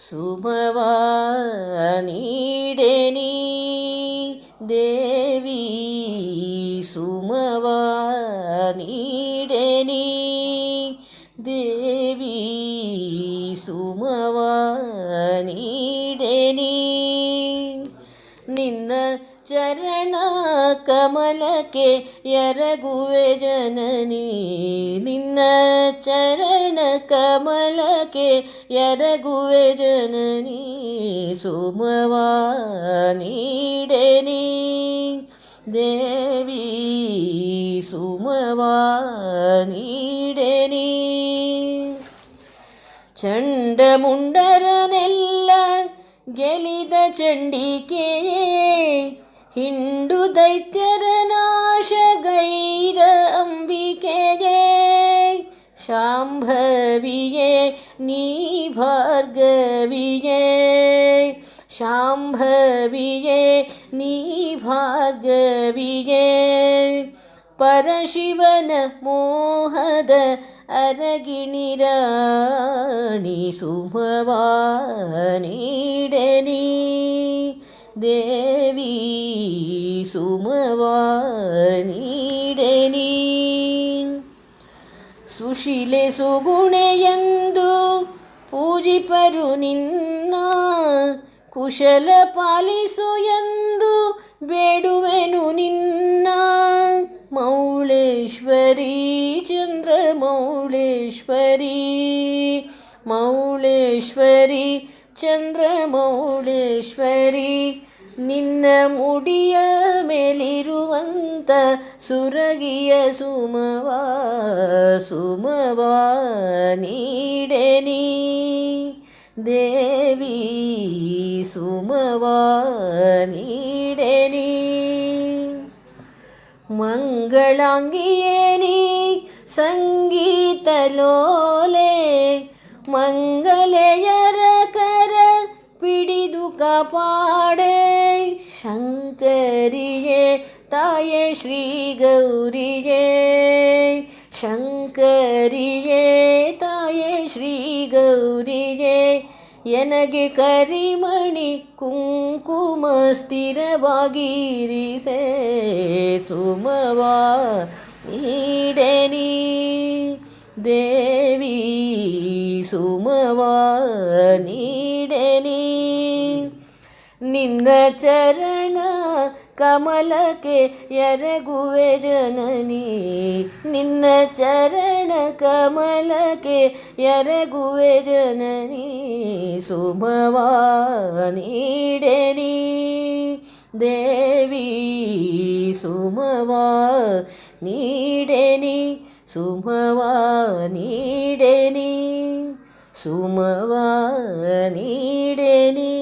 സുമവാനീടനി ദേവി സുമവാനീടനി ദേവി സുമവാനീടനി നിന്ന ചരണ കമലക്കെ യരകുവെ ജനനി ಎರಗುವೆ ಜನನಿ ಸುಮವಾ ನೀಡೆನಿ ದೇವಿ ಸುಮವಾ ನೀಡೆನಿ ಚಂಡಮುಂಡರನೆಲ್ಲ ಗೆಲಿದ ಚಂಡಿಕೆಯೇ ಹಿಂಡು ದೈತ್ಯರ ನಾಶಗೈರ ಅಂಬಿಕೆಗೆ ಶಾಂಭವಿಯೇ ഭാർഗവിയേ നീ ഭാർഗവിയേ. ശാംഭവിയേ നീ ഭാർഗവിയേ. പരശിവന മോഹദ അരകിണിരാണി സുമവാനീടനീ ദേവി സുമവാനീടനീ ಸುಶೀಲೆ ಸುಗುಣೆಯಂದು ಪೂಜಿಪರು ನಿನ್ನ ಕುಶಲ ಪಾಲಿಸು ಎಂದು ಬೇಡುವೆನು ನಿನ್ನ ಮೌಳೇಶ್ವರಿ ಚಂದ್ರ ಮೌಳೇಶ್ವರಿ ಮೌಳೇಶ್ವರಿ ಚಂದ್ರ ಮೌಳೇಶ್ವರಿ ನಿನ್ನ ಮುಡಿಯ ಮೇಲಿರುವಂತ ಸುರಗಿಯ ಸುಮವಾ ಸುಮವಾ ನೀಡೆನಿ ದೇವಿ ಸುಮವಾ ನೀಡೆನಿ ಮಂಗಳಾಂಗಿಯೇ ನೀ ಸಂಗೀತ ಲೋಲೆ ಮಂಗಲೆಯರ ಕರ പിടിതു കാപ്പാടേ शङ्करिये ताये श्रीगौरिये शङ्करिये ताये श्रीगौरिये ನನಗೆ ಕರಿಮಣಿ ಕುಂಕುಮ ಸ್ಥಿರವಾಗಿರಿಸೆ ಸುಮವಾ ನೀಡನಿ ದೇವಿ ಸುಮವಾ ನಿನ್ನ ಚರಣ ಕಮಲಕ್ಕೆ ಎರಗುವೆ ಜನನಿ. ನಿನ್ನ ಚರಣ ಕಮಲಕ್ಕೆ ಎರಗುವೆ ಜನನಿ. ಸುಮವಾ ನೀಡೆನಿ. ದೇವಿ ಸುಮವಾ ನೀಡೆನಿ. ಸುಮವಾ ನೀಡೆನಿ. ಸುಮವಾ ನೀಡೆನಿ.